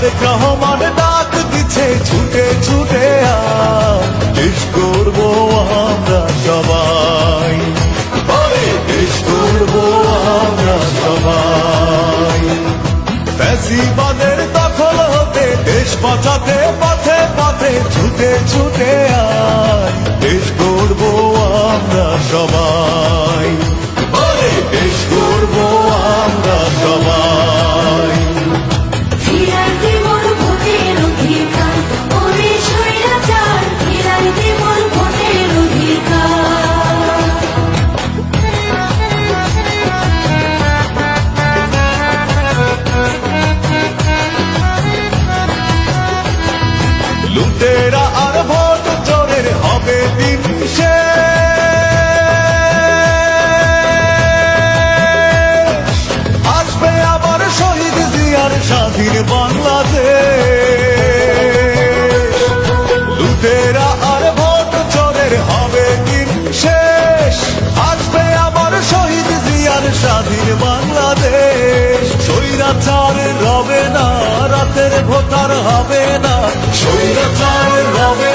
তারেক রহমান ডাক ছুটে ছুটে দেশ করব আমরা সবাই। দেশ করব আমরা সবাই। ফ্যাসিবাদের দখল হতে, দেশ বাঁচাতে, পথে পথে ছুটে ছুটে আয়। দেশ করব আমরা সবাই। লুটেরা আর ভোট চোরের হবে দিন শেষ। আসবে আবার শহীদ জিয়ার স্বাধীন বাংলাদেশ। স্বৈরাচার রবে না, রাতের ভোটার হবে না। স্বৈরাচার রবে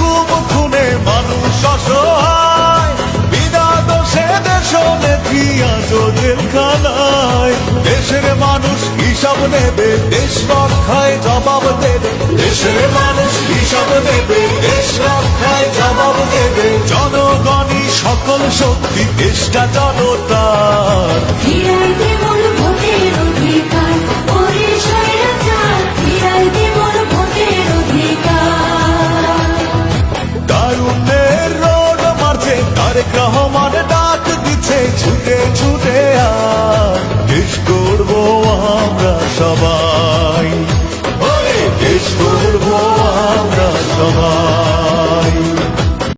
গুম খুনে মানুষ দেশের মানুষ হিসাব নেবে, দেশ রক্ষায় জবাব দেবে। দেশের মানুষ হিসাব নেবে, দেশ রক্ষায় জবাব দেবে। জনগণই সকল শক্তি, দেশটা জনতার। রহমান ডাক দিছে ছুটে ছুটে আর দেশ করব আমরা সবাই। দেশ করব